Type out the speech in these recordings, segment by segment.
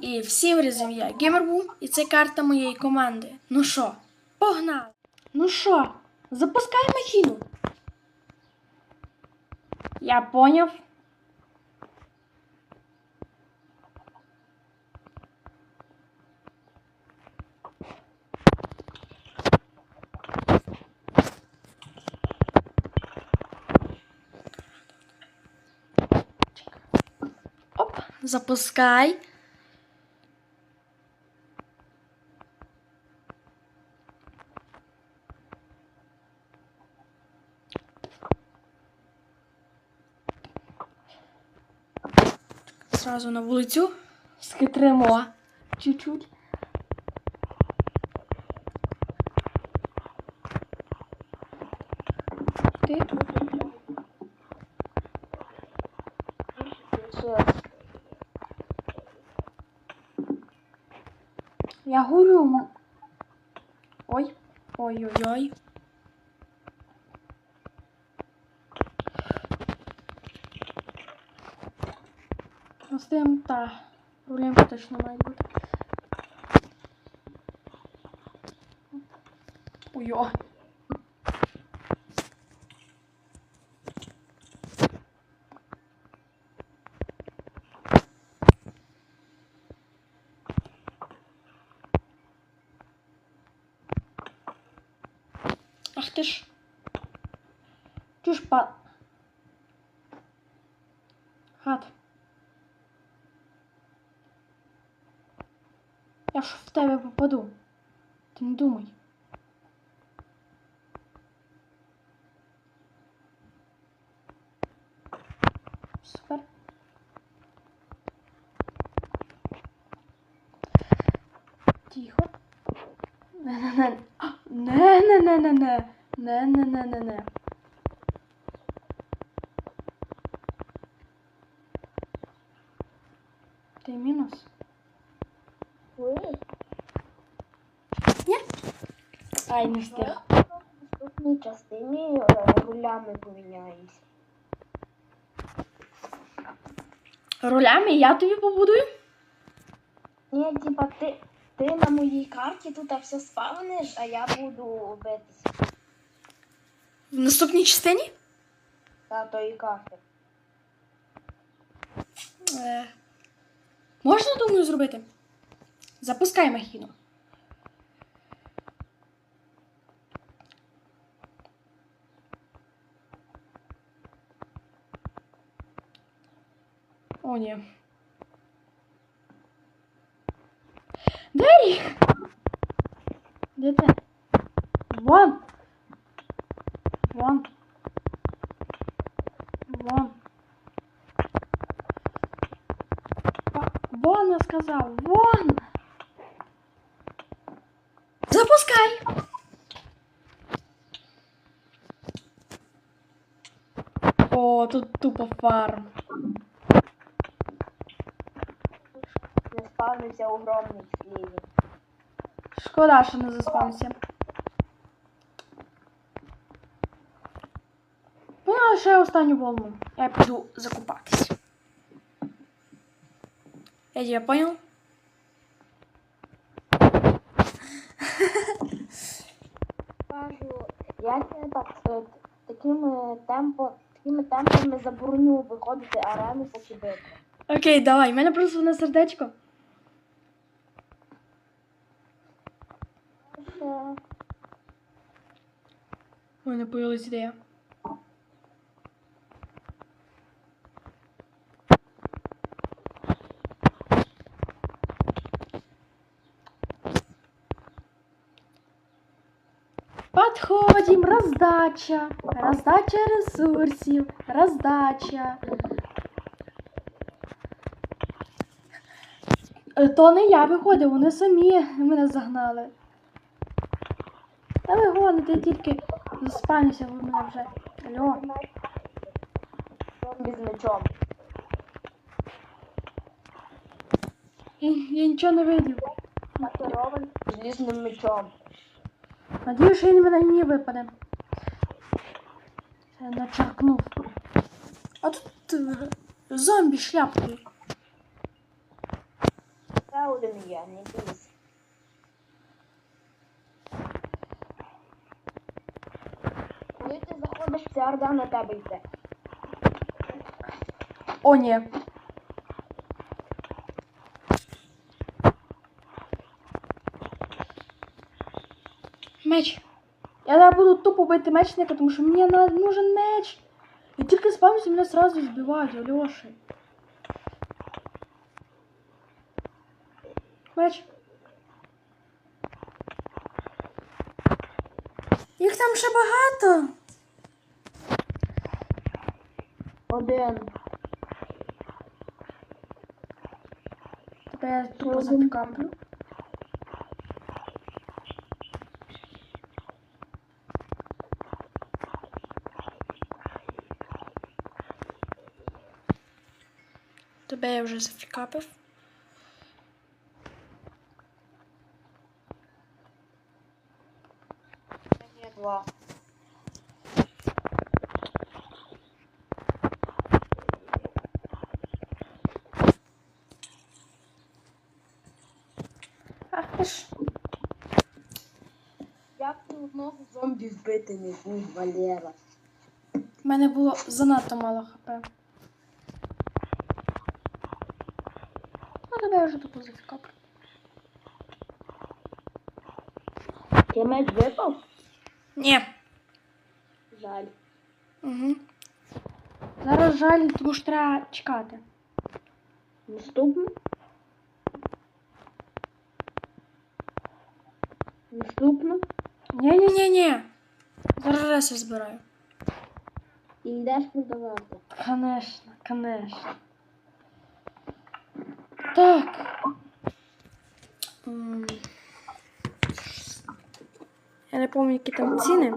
І всім разом я Геймербум, і це карта моєї команди. Ну що, погнали! Ну що, запускай махіну. Я поняв. Оп, запускай. Сразу на вулицю схитримо чуть-чуть. Ти? Я говорю. Ой, ой-ой-ой. ним, та проблемка точно має бути. Уйо. Ах ты ж. Чушь пад. В тебе попаду. Ти не думай. Супер. Тихо. Не-не-не. Не-не-не-не-не. Не-не-не-не-не. Ні? Ай, не встиг. В наступній частині е, рулями поміняємось. Ролями я тобі побудую? Ні, типа ти, ти на моїй карті тут все спавниш, а я буду битись В наступній частині? на тої карти. Е, можна, думаю, зробити? Запускай махіну. О, ні. Де їх? Де ти? Вон. Вон. Вон. Па- Вон, я сказав, вон! Запускай! О, тут тупо фарм. Не спавнився огромний в. Шкода, що не заспався. Ну, а ще останню волну. Я піду закупатись. Я тебе понял? Кажу, я тебе так е, такими темпо, такими темпами забороню виходити арену поки. Окей, давай, в мене просто на сердечко. Ще У мене появилась ідея. Подходим, раздача, раздача ресурсів, раздача. Е, То не я виходив, вони самі мене загнали. Та ви гоните, я тільки заспанюся, ви мене вже. Алло. зомбі з мечом. Я, я нічого не видів. Накерований желізним мечом. Надіюсь, що він мене не випаде. Це начеркнув. А тут е, зомбі шляпкою. Та один є, не бійся. Коли ти ця орда на тебе йде. О, ні. Меч. Я буду тупо бити мечника, тому що мені нужен меч. Я тільки спавнюся, мене сразу збивають, Альоши. Меч. Їх там ще багато. Один. Тепер я тупо закаплю. Тебе я вже зафікапив. Є два. Вбити не будь, Валера? У мене було занадто мало хп. Ну, я вже тупо зафікаплю. Ти меч випав? Ні. Жаль. Угу. Зараз жаль, тому що треба чекати. Наступний? Наступно? Ні-ні-ні-ні. Зараз реси збираю. І йдеш продавати. Конечно, конечно. Так. М. Я не помню, які там ціни.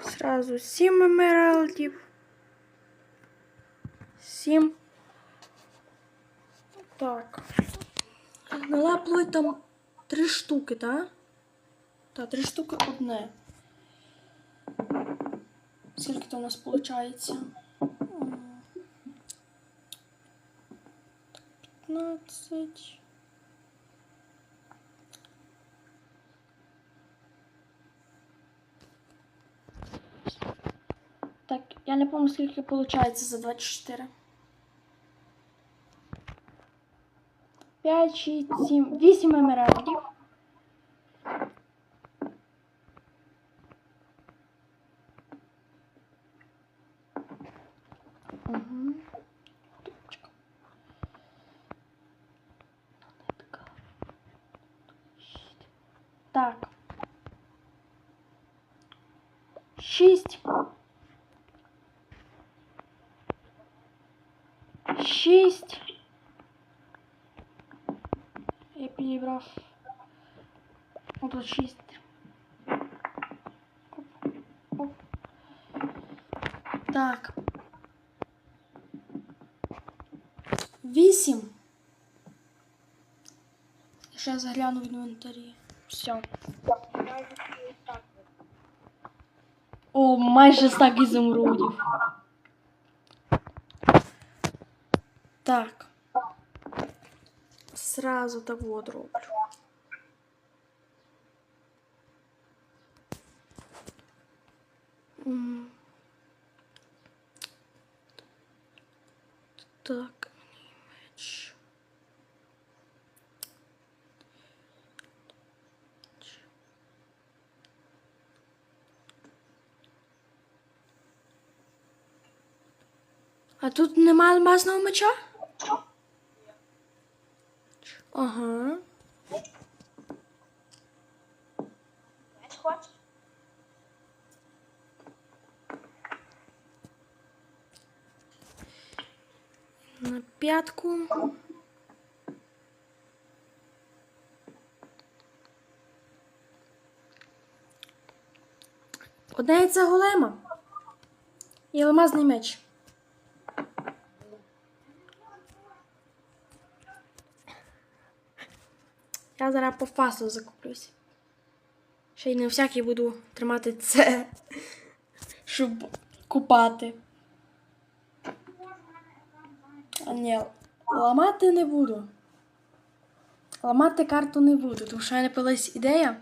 Сразу 7 емералдів. 7. Так. Гнила плоть там 3 штуки, так? Так, 3 штуки одне. Скільки то у нас виходить? 15. Так, я не пам'ятаю, скільки виходить за 24. 5, 6, 7, 8 емералдів. Угу. Так. Шість. Шість. Я підібрав. О, тут шість. Оп, оп. Так. Вісім. Ще я загляну в інвентарі. Все. О, майже стак ізумрудів. Так. Сразу того дроблю. М. Так, А тут нема алмазного меча? Ага. На п'ятку. Яйце голема. І алмазний меч. Зараз по фасу закуплюсь. Ще й не всякий буду тримати це, щоб купати. А ні, Ламати не буду. Ламати карту не буду, тому що в мене появилась ідея.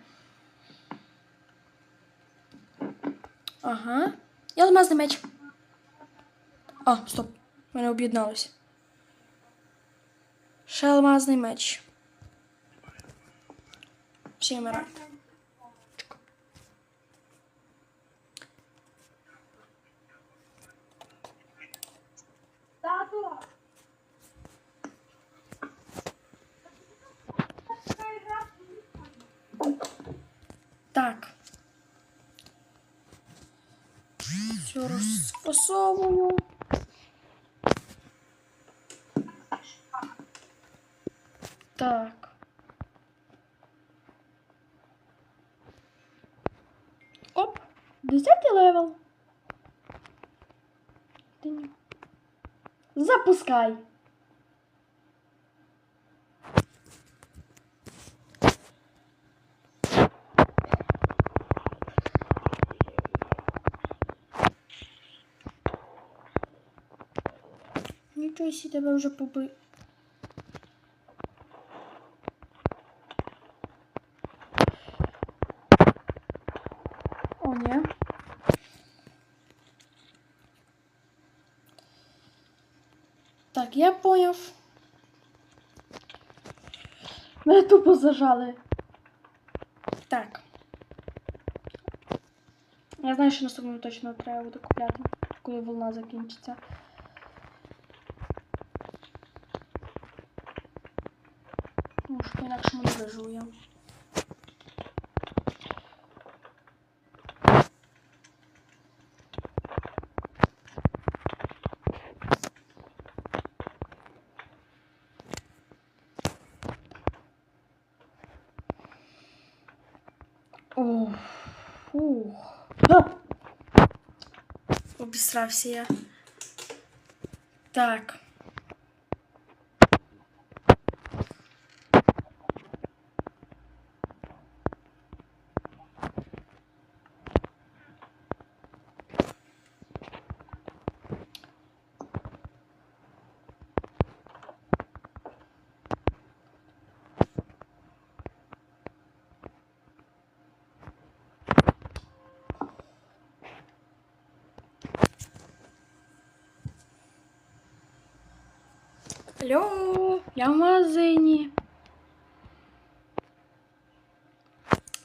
Ага. І алмазний меч. А, стоп. Мене об'єдналося. Ще алмазний меч. Всем рад. Так. Все распасовую. Левел. Запускай. Нічого сі тебе вже поби. О, ні. Так, я поняв. Мене тупо зажали. Так. Я знаю, що наступному точно треба буде купляти, коли волна закінчиться. Тому що по-інакшому не виживу я. О, фух. А! Обісрався я. Так. Алло, я в магазині.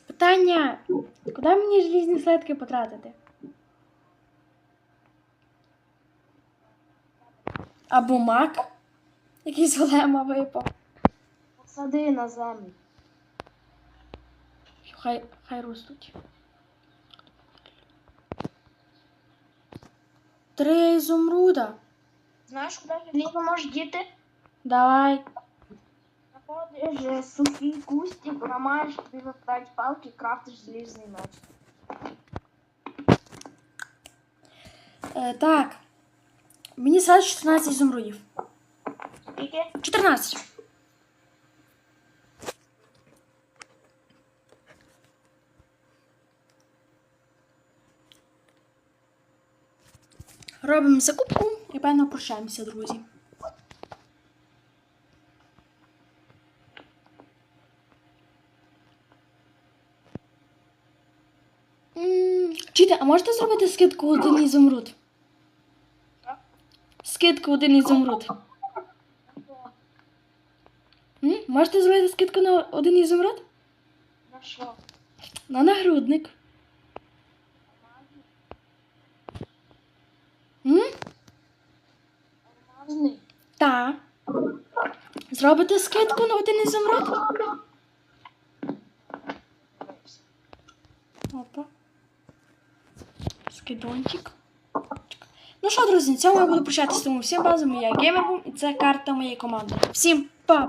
Питання. Куди мені желізні слитки потратити? Або мак? Якийсь голема випав. Посади на землю. Хай, хай ростуть. Три ізумруда. Знаєш, куди желізо можеш діти? Давай. Знаходиш е, сухий кустик, ламаєш, тобі випадають палки, крафтиш желізний меч. Е, так. Мені зараз 14 ізумрудів. Скільки? 14. Робимо закупку і певно прощаємося, друзі. М, а можете зробити скидку один ізумруд? Скидку один ізумруд. М? Можете зробити скидку на один ізумруд? На що? На нагрудник. М? Алмазний. Та. Зробите скидку на один ізумруд? Скидончик. Ну що, друзі, на цьому я буду прощатися. Тому всім базами. Я геймербум і це карта моєї команди. Всім па-па!